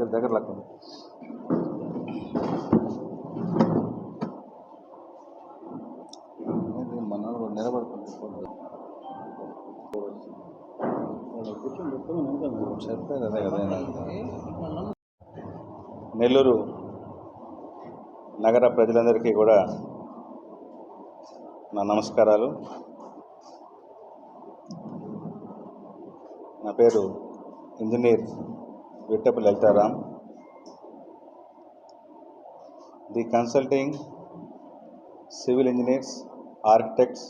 దగ్గర దగ్గర లెక్క మన నిలబడుతుంది చెప్పేది అదే కదా నెల్లూరు నగర ప్రజలందరికీ కూడా నా నమస్కారాలు. నా పేరు engineer Vittapu Lalitharam the consulting civil engineers architects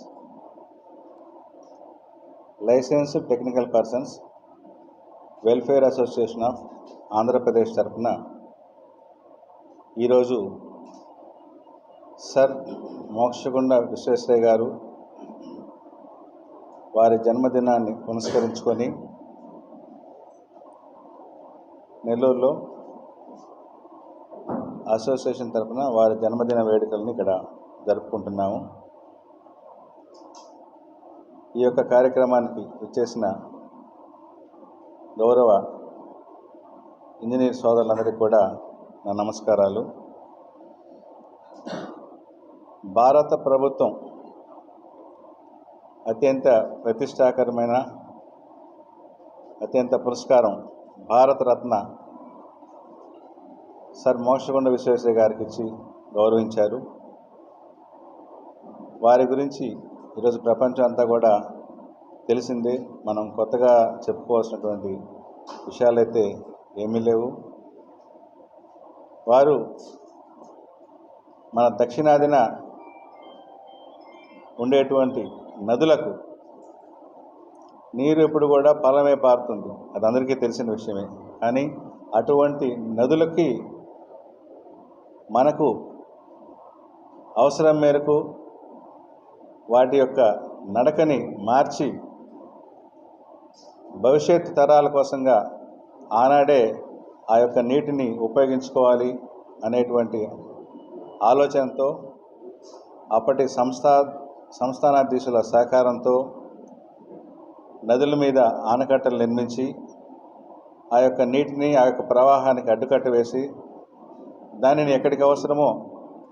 license technical persons welfare association of Andhra Pradesh తరఫున ఈరోజు సర్ మోక్షగుండ విశ్వేశ్వరయ్య గారు వారి జన్మదినాన్ని పునస్కరించుకొని నెల్లూరులో అసోసియేషన్ తరఫున వారి జన్మదిన వేడుకలను ఇక్కడ జరుపుకుంటున్నాము. ఈ యొక్క కార్యక్రమానికి ఇచ్చేసిన గౌరవ ఇంజనీర్ సోదరులందరికీ కూడా నా నమస్కారాలు. భారత ప్రభుత్వం అత్యంత ప్రతిష్టాకరమైన అత్యంత పురస్కారం భారతరత్న సర్ మోక్షగుండ విశ్వేశ్వర గారికి ఇచ్చి గౌరవించారు. వారి గురించి ఈరోజు ప్రపంచం అంతా కూడా తెలిసిందే. మనం కొత్తగా చెప్పుకోవాల్సినటువంటి విషయాలైతే ఏమీ లేవు. వారు మన దక్షిణాదిన ఉండేటువంటి నదులకు నీరు ఎప్పుడు కూడా పలమే పారుతుంది. అది అందరికీ తెలిసిన విషయమే. కానీ అటువంటి నదులకి మనకు అవసరం మేరకు వాటి యొక్క నడకని మార్చి భవిష్యత్ తరాల కోసంగా ఆనాడే ఆ యొక్క నీటిని ఉపయోగించుకోవాలి అనేటువంటి ఆలోచనతో అప్పటి సంస్థా సంస్థానాధీశుల సహకారంతో నదుల మీద ఆనకట్టలు నిర్మించి ఆ యొక్క నీటిని ఆ యొక్క ప్రవాహానికి అడ్డుకట్ట వేసి దానిని ఎక్కడికి అవసరమో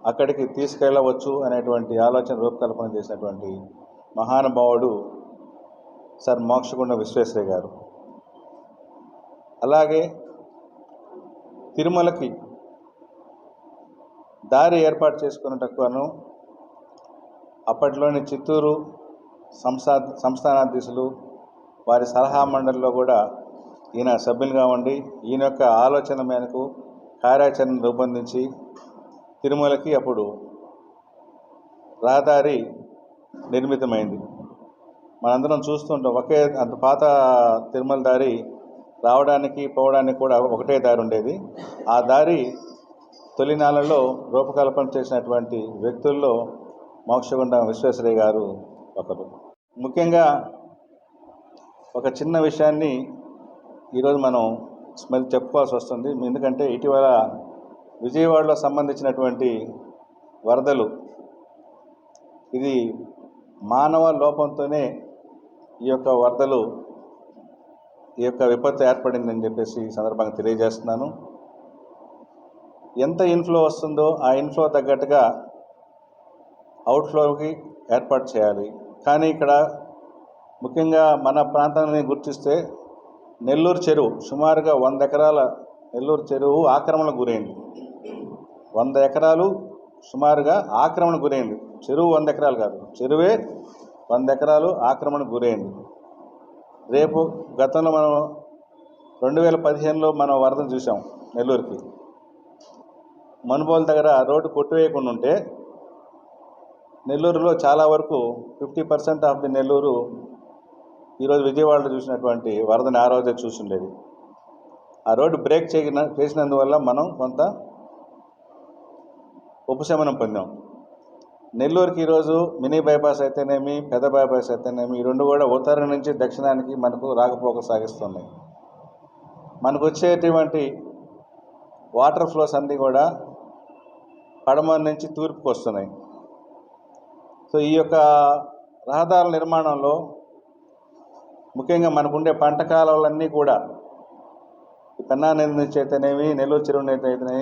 అక్కడికి తీసుకెళ్ళవచ్చు అనేటువంటి ఆలోచన రూపకల్పన చేసినటువంటి మహానుభావుడు సర్ మోక్షగుండ విశ్వేశ్వరయ్య గారు. అలాగే తిరుమలకి దారి ఏర్పాటు చేసుకున్నటకును అప్పట్లోని చిత్తూరు సంస్థా సంస్థానాధీశులు వారి సలహా మండలిలో కూడా ఈయన సభ్యులుగా ఉండి ఈయన యొక్క ఆలోచన మేరకు కార్యాచరణ రూపొందించి తిరుమలకి అప్పుడు రహదారి నిర్మితమైంది. మనందరం చూస్తుంటాం ఒకే అంత పాత తిరుమల దారి రావడానికి పోవడానికి కూడా ఒకటే దారి ఉండేది. ఆ దారి తొలినాళ్ళలో రూపకల్పన చేసినటువంటి వ్యక్తుల్లో మోక్షగుండ విశ్వేశ్వరయ్య గారు ఒకరు. ముఖ్యంగా ఒక చిన్న విషయాన్ని ఈరోజు మనం స్మెల్ చెప్పుకోవాల్సి వస్తుంది. ఎందుకంటే ఇటీవల విజయవాడలో సంబంధించినటువంటి వరదలు ఇది మానవ లోపంతోనే ఈ యొక్క వరదలు ఈ యొక్క విపత్తు ఏర్పడిందని చెప్పేసి ఈ సందర్భంగా తెలియజేస్తున్నాను. ఎంత ఇన్ఫ్లో వస్తుందో ఆ ఇన్ఫ్లో తగ్గట్టుగా అవుట్ఫ్లోకి ఏర్పాటు చేయాలి. కానీ ఇక్కడ ముఖ్యంగా మన ప్రాంతాన్ని గుర్తిస్తే నెల్లూరు చెరువు సుమారుగా వంద ఎకరాల నెల్లూరు చెరువు ఆక్రమణకు గురైంది. వంద ఎకరాలు సుమారుగా ఆక్రమణకు గురైంది. చెరువు వంద ఎకరాలు కాదు చెరువే వంద ఎకరాలు ఆక్రమణకు గురైంది. రేపు గతంలో మనం రెండు వేల పదిహేనులో మనం వరదలు చూసాం నెల్లూరుకి. మనుబోల దగ్గర రోడ్డు కొట్టివేయకుండా ఉంటే నెల్లూరులో చాలా వరకు fifty percent of the Nellore ఈరోజు విజయవాడలో చూసినటువంటి వరదని ఆ రోజే చూసుండేది ఆ రోడ్డు బ్రేక్ చేయన చేసినందువల్ల మనం కొంత ఉపశమనం పొందాం. నెల్లూరుకి ఈరోజు మినీ బైపాస్ అయితేనేమి పెద్ద బైపాస్ అయితేనేమి ఈ రెండు కూడా ఉత్తరం నుంచి దక్షిణానికి మనకు రాకపోక సాగిస్తున్నాయి. మనకు వచ్చేటువంటి వాటర్ ఫ్లోస్ అన్నీ కూడా పడమర నుంచి తూర్పుకు వస్తున్నాయి సో ఈ యొక్క రహదారుల నిర్మాణంలో ముఖ్యంగా మనకుండే పంట కాలాలన్నీ కూడా కన్నా పెన్నా నది నుంచి అయితేనేవి నెల్లూరు చెరువు నుంచి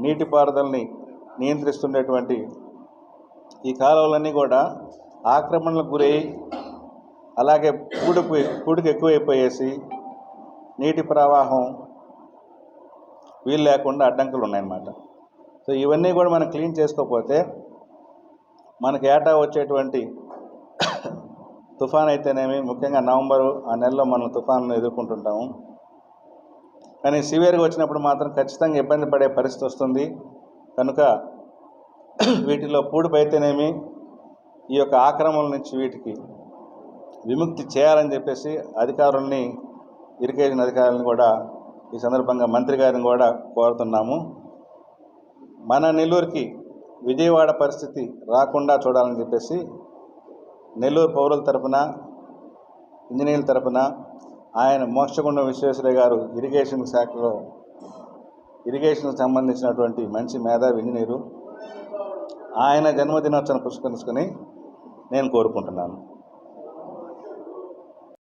నీటిపారుదలని నియంత్రిస్తుండేటువంటి ఈ కాలువలన్నీ కూడా ఆక్రమణలకు గురై అలాగే పూడుకు పూడికి ఎక్కువైపోయేసి నీటి ప్రవాహం వీలు లేకుండా అడ్డంకులు ఉన్నాయన్నమాట సో ఇవన్నీ కూడా మనం క్లీన్ చేసుకోకపోతే మనకి ఏటా వచ్చేటువంటి తుఫాన్ అయితేనేమి ముఖ్యంగా నవంబరు ఆ నెలలో మనం తుఫాన్ను ఎదుర్కొంటుంటాము. కానీ సివియర్గా వచ్చినప్పుడు మాత్రం ఖచ్చితంగా ఇబ్బంది పడే పరిస్థితి వస్తుంది. కనుక వీటిలో పూడిపు అయితేనేమి ఈ యొక్క ఆక్రమణ నుంచి వీటికి విముక్తి చేయాలని చెప్పేసి అధికారుల్ని ఇరిగేషన్ అధికారులను కూడా ఈ సందర్భంగా మంత్రి గారిని కూడా కోరుతున్నాము. మన నెల్లూరుకి విజయవాడ పరిస్థితి రాకుండా చూడాలని చెప్పేసి నెల్లూరు పౌరుల తరపున ఇంజనీర్ల తరపున ఆయన మోక్షగుండం విశ్వేశ్వరయ్య గారు ఇరిగేషన్ శాఖలో ఇరిగేషన్కి సంబంధించినటువంటి మంచి మేధావి ఇంజనీరు. ఆయన జన్మదినోత్సవం పురస్కరించుకొని నేను కోరుకుంటున్నాను.